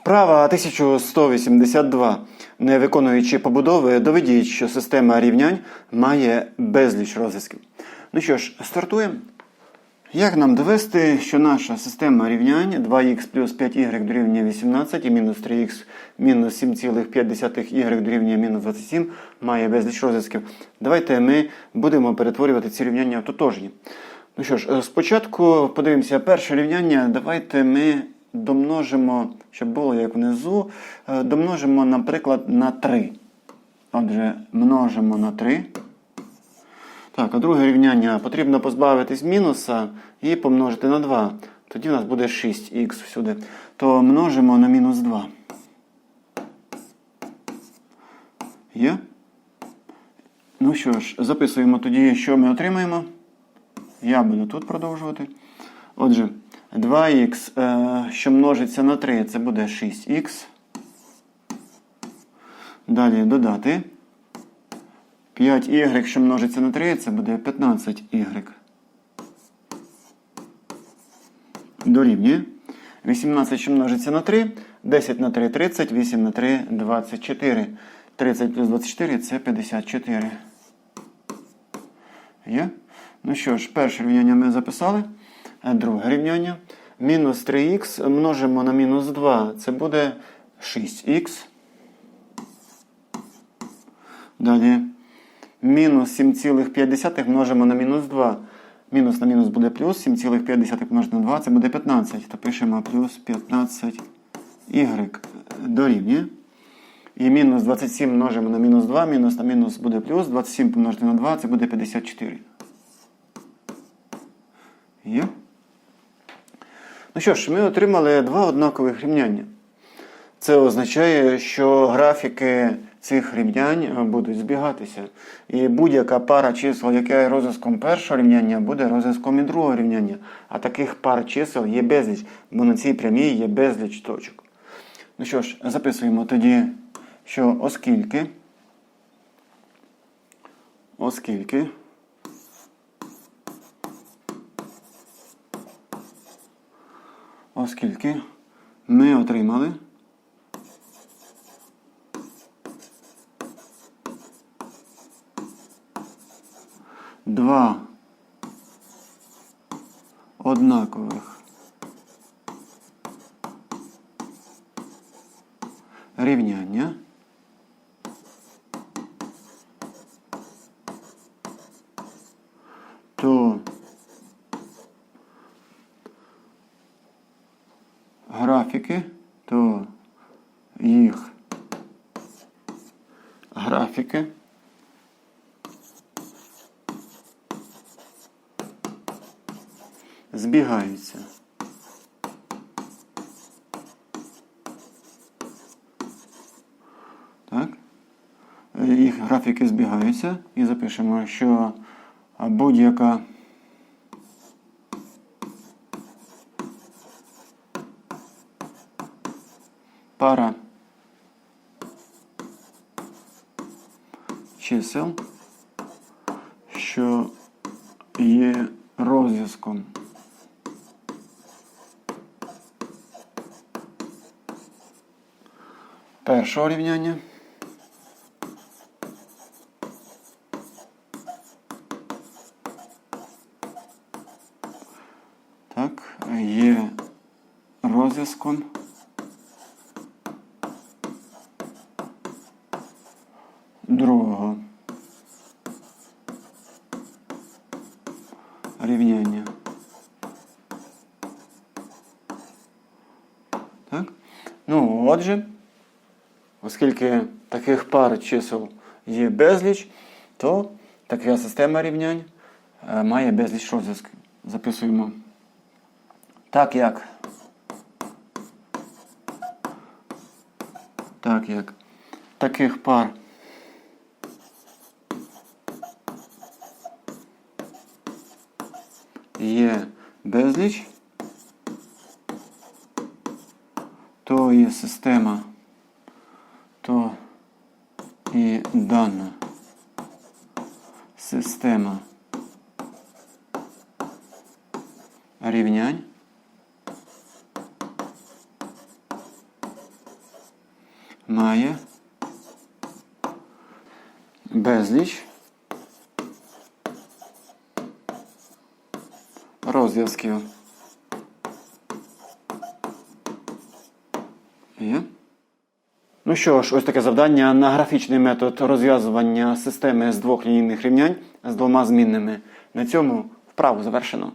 Вправа 1182. Не виконуючи побудови, доведіть, що система рівнянь має безліч розв'язків. Ну що ж, стартуємо. Як нам довести, що наша система рівнянь 2х плюс 5y дорівнює 18 і мінус 3х мінус 7,5y дорівнює мінус 27 має безліч розв'язків? Давайте ми будемо перетворювати ці рівняння в тотожні. Ну що ж, спочатку подивимося перше рівняння. Давайте ми домножимо, щоб було як внизу, е, домножимо, наприклад, на 3. Отже, множимо на 3. Так, а друге рівняння потрібно позбавитись мінуса і помножити на 2. Тоді у нас буде 6х всюди. То множимо на мінус 2. Є? Ну що ж, записуємо тоді, що ми отримаємо. Я буду тут продовжувати. Отже, 2х, е, що множиться на 3, це буде 6х. Далі додати. 5y, що множиться на 3, це буде 15y. Дорівнює. 18, що множиться на 3, 10 на 3 30, 8 на 3 24. 30 плюс 24 це 54. Є? Ну що ж, перше рівняння ми записали. Друге рівняння. Мінус 3х множимо на мінус 2. Це буде 6х. Далі мінус 7,5 множимо на мінус 2. Мінус на мінус буде плюс, 7,5 помножити на 2, це буде 15. То пишемо плюс 15y дорівнює. І мінус 27 множимо на мінус 2, мінус на мінус буде плюс, 27 помножити на 2, це буде 54. Є? Ну що ж, ми отримали два однакових рівняння. Це означає, що графіки цих рівнянь будуть збігатися. І будь-яка пара чисел, яка є розв'язком першого рівняння, буде розв'язком і другого рівняння. А таких пар чисел є безліч, бо на цій прямій є безліч точок. Ну що ж, записуємо тоді, що оскільки, оскільки оскільки ми отримали? Два. Однакових. Рівняння. То графіки, то їх графіки збігаються. Так? Їх графіки збігаються і запишемо, що будь-яка пара. Чисел, що є розв'язком. Першого рівняння. Так, є розв'язком другого рівняння. Так? Ну, отже, оскільки таких пар чисел є безліч, то така система рівнянь е, має безліч розв'язків. Записуємо. Так як. Так як таких пар є безліч, то є система, то і дана система рівнянь. Має безліч розв'язків. Є. Ну що ж, ось таке завдання на графічний метод розв'язування системи з двох лінійних рівнянь з двома змінними. На цьому вправу завершено.